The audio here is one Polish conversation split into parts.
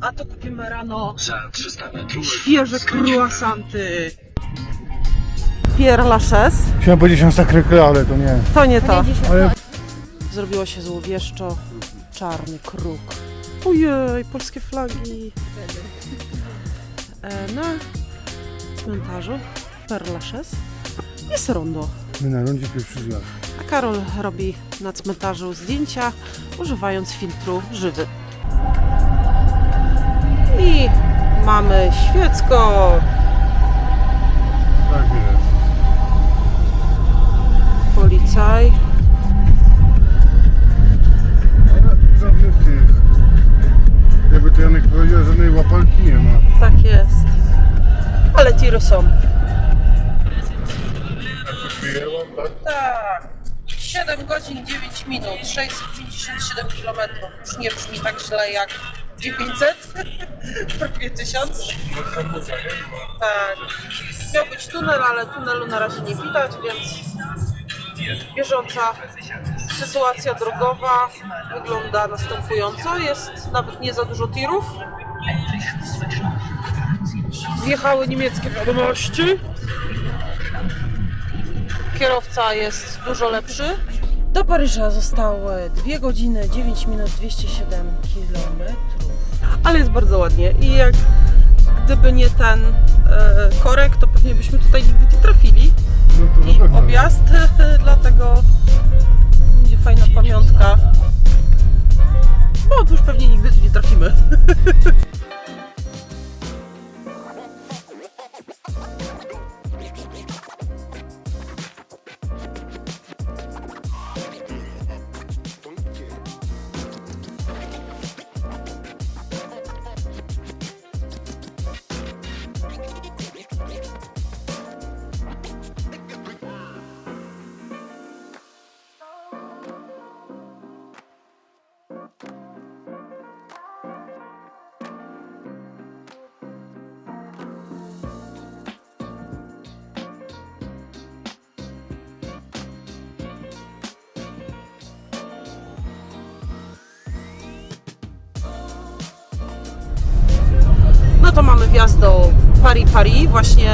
A to kupimy rano Za 300 metrów. świeże croissanty. Pierre Lachaise. Chciałem powiedzieć na Sacré ale to nie. To nie to. Ale Zrobiło się złowieszczo. Czarny kruk. Ojej, polskie flagi. E, na cmentarzu Père Lachaise jest rondo. my na rondzie pierwszy zjazd. A Karol robi na cmentarzu zdjęcia, używając filtru żywy. I mamy świecko. Tak jest. Policaj. Ale żadnych tych... Jakby to Janek powiedział, żadnej łapalki nie ma. Tak jest. Ale tiry są. Przyjęłam, tak? Tak. 7 godzin 9 minut, 657 km. Już nie brzmi tak źle jak 900, prawie 1000. Tak. Miał być tunel, ale tunelu na razie nie widać, więc bieżąca sytuacja drogowa wygląda następująco. Jest nawet nie za dużo tirów. Wjechały niemieckie wiadomości. Kierowca jest dużo lepszy. Do Paryża zostały 2 godziny 9 minut 207 km. Ale jest bardzo ładnie i jak gdyby nie ten e, korek, to pewnie byśmy tutaj nigdy nie trafili. No to na I pewno. objazd, dlatego Mamy wjazd do Paris-Paris. Właśnie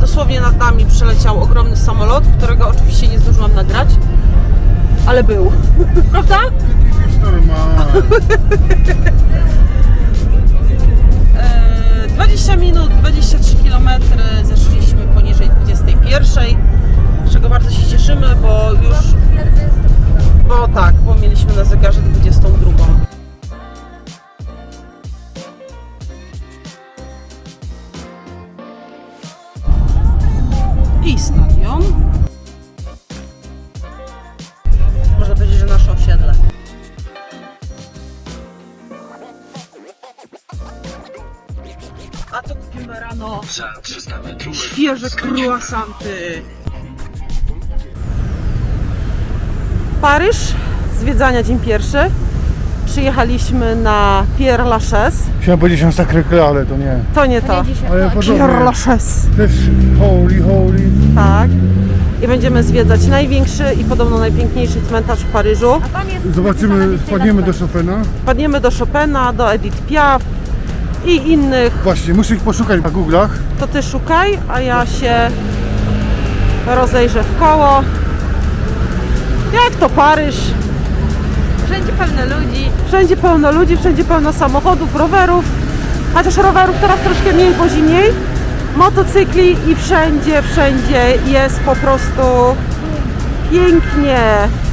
dosłownie nad nami przeleciał ogromny samolot, którego oczywiście nie zdążyłam nagrać, ale był. Prawda? Jest normalne. E, 20 minut, 23 km, zeszliśmy poniżej 21, z czego bardzo się cieszymy, bo już. Bo tak, bo mieliśmy na zegarze 22. świeże croissanty. Paryż, zwiedzania dzień pierwszy. Przyjechaliśmy na Pierre Lachaise. Chciałem powiedzieć na Sacré ale to nie. To nie to. Ale Pierre podobnie. Lachaise. Też holy, holy. Tak. I będziemy zwiedzać największy i podobno najpiękniejszy cmentarz w Paryżu. Zobaczymy, wpadniemy do Chopina. Padniemy do Chopina, do Edith Piaf i innych. Właśnie, muszę ich poszukać na Google'ach. To ty szukaj, a ja się rozejrzę w koło. Jak to Paryż? Wszędzie pełno ludzi. Wszędzie pełno ludzi, wszędzie pełno samochodów, rowerów. Chociaż rowerów teraz troszkę mniej, bo zimniej. Motocykli i wszędzie, wszędzie jest po prostu pięknie.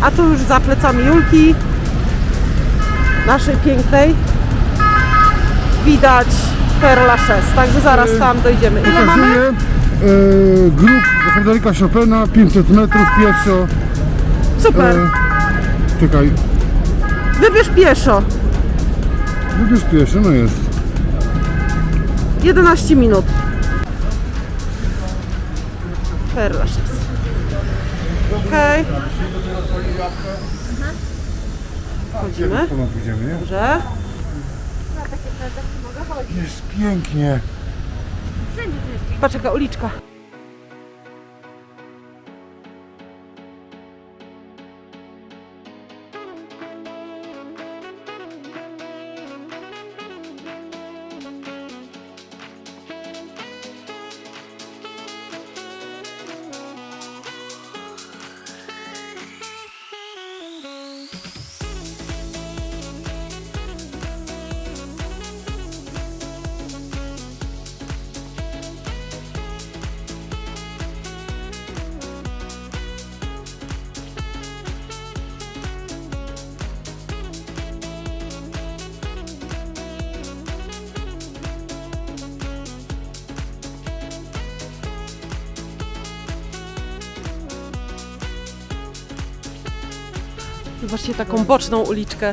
A tu już za plecami Julki, naszej pięknej, widać Père Lachaise. Także zaraz tam dojdziemy. Ile mamy? Pokazuję e, Fryderyka Chopina, 500 metrów pieszo. Super. E, czekaj, Wybierz pieszo. wybierz pieszo, no jest. 11 minut. Père Lachaise. Okej. Wchodzimy. Pójdziemy, nie? Dobrze. Jest pięknie. Patrz jaka uliczka. Zobaczcie taką boczną uliczkę.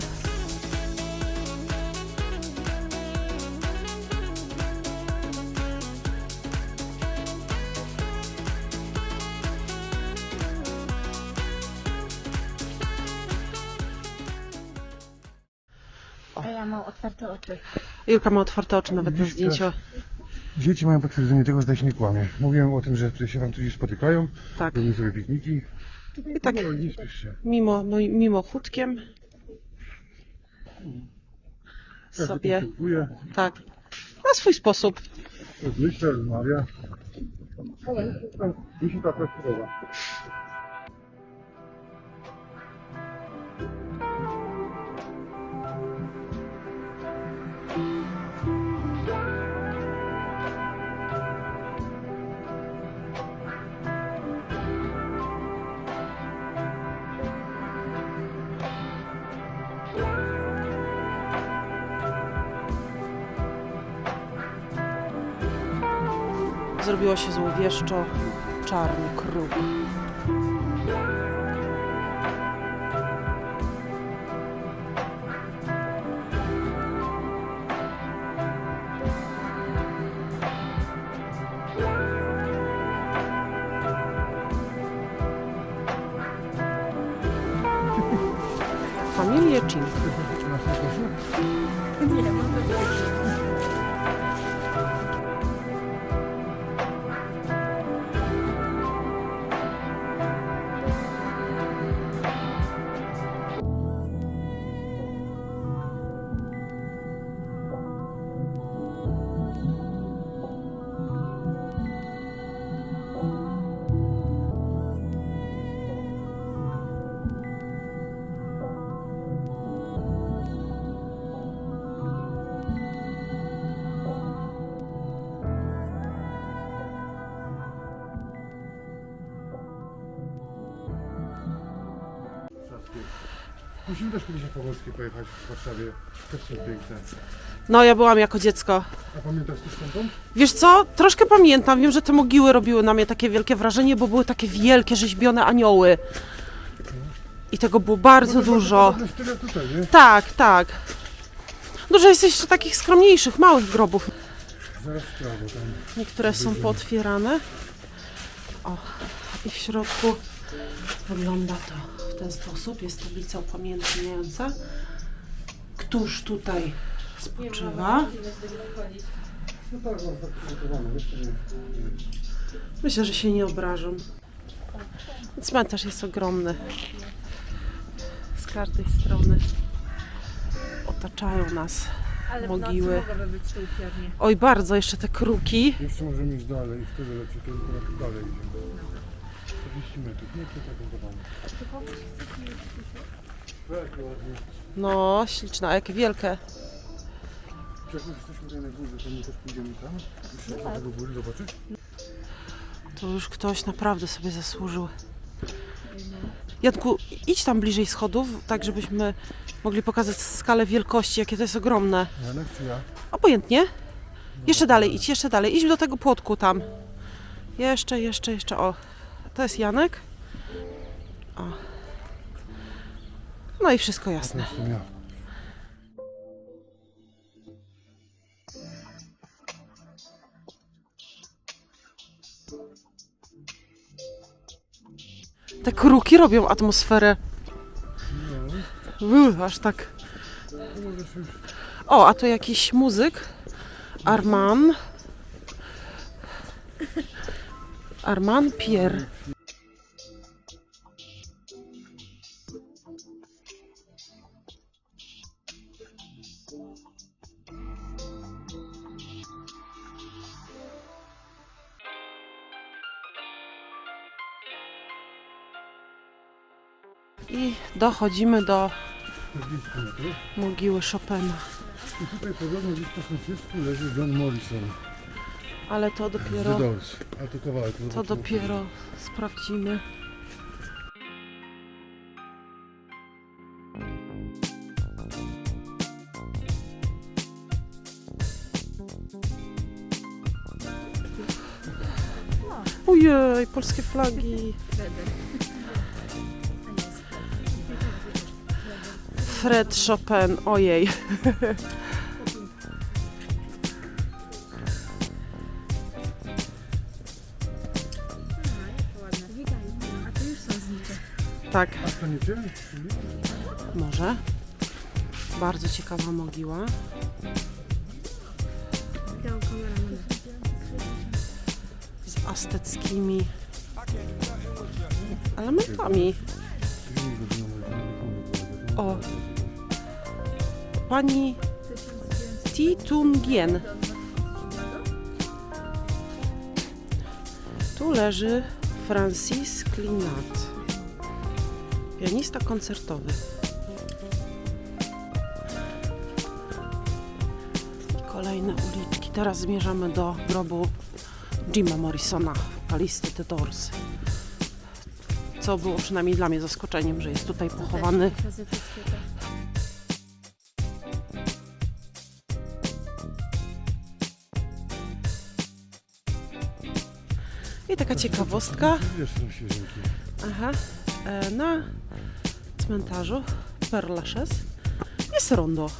A ja mam otwarte oczy. Julka ma otwarte oczy nawet na Dziś zdjęciu. Dzieci mają potwierdzenie tego, że się nie kłamie. Mówiłem o tym, że tutaj się Francuzi spotykają, Tak. robią sobie pikniki. I tak No, nie się. mimo, no, mimo chódkiem Każdy sobie, tak, na swój sposób. rozmawia. Ale no, mi się podoba. Zrobiło się złowieszczo, czarny kruk. Też kiedyś na Powolskie pojechać w Warszawie. Też są piękne. No, ja byłam jako dziecko. A pamiętasz też stamtąd? Wiesz co? Troszkę pamiętam. Wiem, że te mogiły robiły na mnie takie wielkie wrażenie, bo były takie wielkie, rzeźbione anioły. I tego było bardzo No dużo. tutaj, nie? Tak, tak. Dużo jest jeszcze takich skromniejszych, małych grobów. Zaraz sprawdzę tam. Niektóre są pootwierane. O, i w środku wygląda to w ten sposób. Jest tablica upamiętniająca. Któż tutaj spoczywa? No tak, tak Myślę, że się nie obrażą. Cmentarz jest ogromny. Z każdej strony otaczają nas Ale mogiły. Oj, bardzo, jeszcze te kruki. Jeszcze możemy iść dalej i wtedy kierunku na dalej idziemy. 40 metrów. No, śliczne, a jakie wielkie. Jesteśmy na górze, to już ktoś naprawdę sobie zasłużył. Janku, idź tam bliżej schodów, tak żebyśmy mogli pokazać skalę wielkości, jakie to jest ogromne. Janek czy ja? Obojętnie. Jeszcze dalej, idź, jeszcze dalej. Idź do tego płotku tam. Jeszcze, jeszcze, jeszcze. O, to jest Janek. O. No i wszystko jasne. Te kruki robią atmosferę. Uuu, aż tak. O, a to jakiś muzyk. Arman. Arman Pierre. I dochodzimy do 40 metrów. mogiły Chopina. I tutaj podobno gdzieś na końcówku leży John Morrison. Ale to dopiero, Doors. A to kawałek. to zobaczymy. dopiero sprawdzimy. Ojej, polskie flagi. Fred Chopin, ojej. Tak, A to nie cię? może. Bardzo ciekawa mogiła. Z azteckimi elementami. O. Pani Ti Tungien. Tu leży Francis Klinat, pianista koncertowy. I Kolejne uliczki. Teraz zmierzamy do grobu Jima Morrisona, wokalisty The Doors. Co było przynajmniej dla mnie zaskoczeniem, że jest tutaj pochowany. I taka ciekawostka. Aha, na cmentarzu Père Lachaise jest rondo,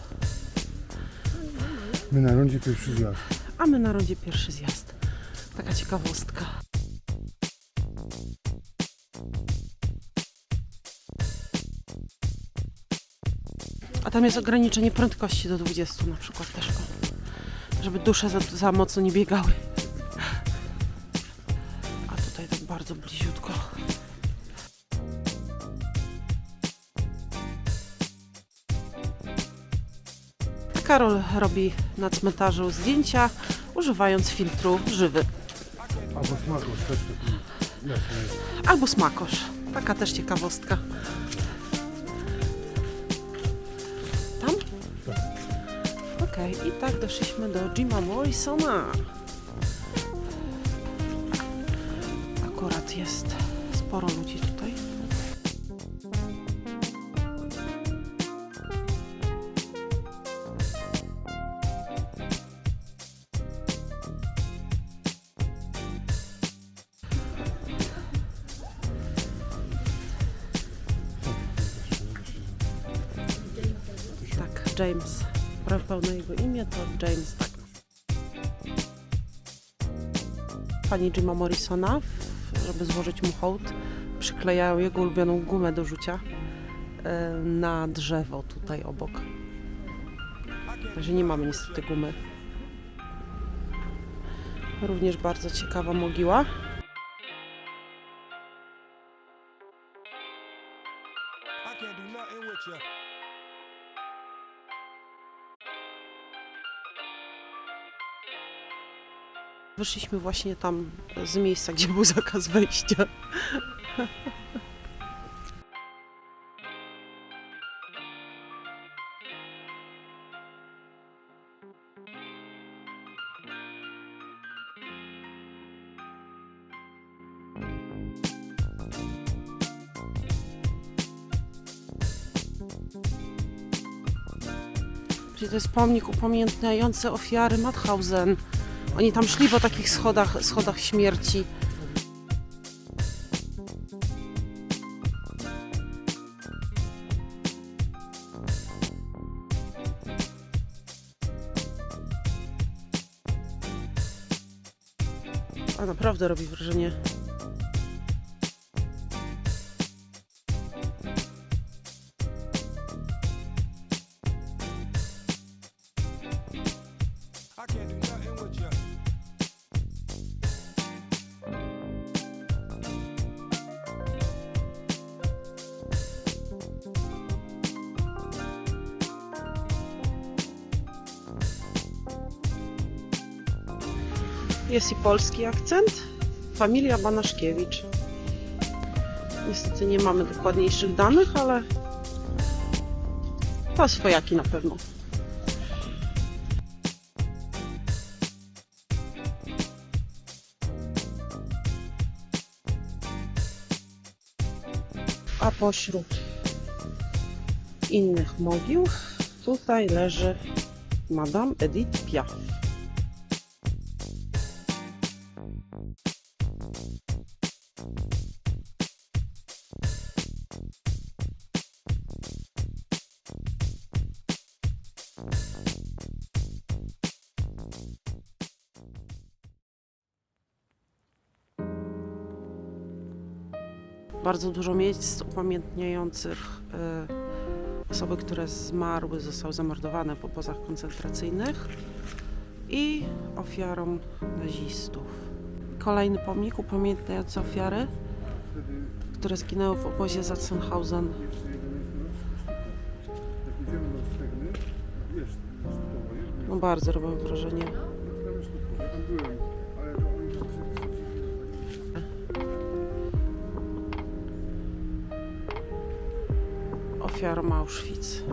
My na rondzie pierwszy zjazd. a my na rondzie pierwszy zjazd. Taka ciekawostka. A tam jest ograniczenie prędkości do 20 na przykład też, żeby dusze za, za mocno nie biegały. A tutaj tak bardzo bliziutko. Karol robi na cmentarzu zdjęcia, używając filtru żywy Albo smaku, też taki. Albo smakosz. Taka też ciekawostka. Tam? Okej, i tak doszliśmy do Jima Morrisona. Akurat jest sporo ludzi tutaj. James. Pełne jego imię to James, tak. Pani Jima Morrisona, żeby złożyć mu hołd, przyklejają jego ulubioną gumę do rzucia e, na drzewo tutaj obok. Także nie mamy niestety gumy. Również bardzo ciekawa mogiła. Wyszliśmy właśnie tam z miejsca, gdzie był zakaz wejścia. To jest pomnik upamiętniający ofiary Mauthausen. Oni tam szli po takich schodach, schodach śmierci. A naprawdę robi wrażenie. Jest i polski akcent. Familia Banaszkiewicz. Niestety nie mamy dokładniejszych danych, ale to swojaki na pewno. A pośród innych mogił tutaj leży Madame Edith Piaf. Bardzo dużo miejsc upamiętniających y, osoby, które zmarły, zostały zamordowane w obozach koncentracyjnych i ofiarom nazistów. Kolejny pomnik upamiętniający ofiary, które zginęły w obozie jest, No bardzo robią wrażenie. Ofiarom Auschwitz.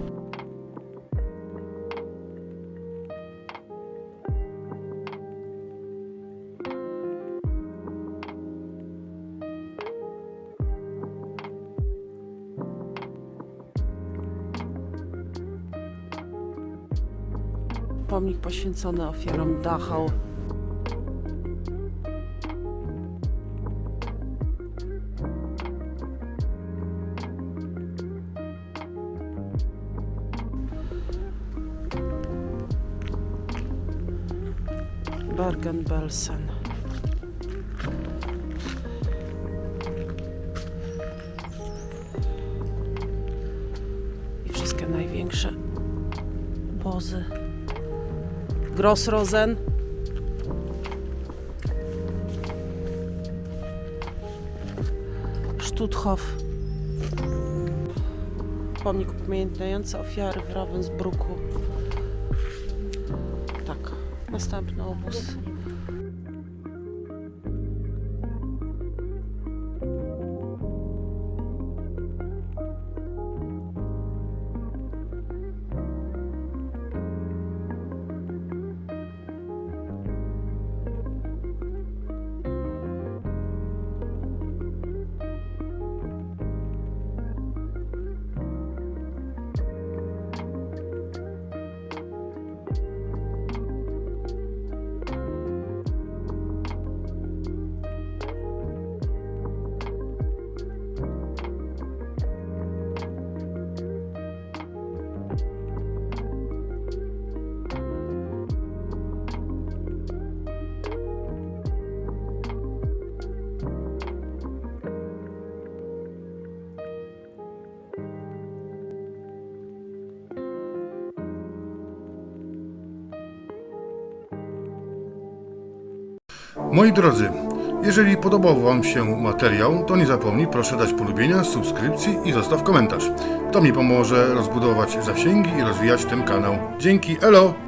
Pomnik poświęcony ofiarom Dachau. Bergen-Belsen. I wszystkie największe obozy. Grossrosen. Stutthof. Pomnik upamiętniający ofiary w Ravensbrücku. Następny obóz. Moi drodzy, jeżeli podobał Wam się materiał, to nie zapomnij proszę dać polubienia, subskrypcji i zostaw komentarz. To mi pomoże rozbudować zasięgi i rozwijać ten kanał. Dzięki, elo!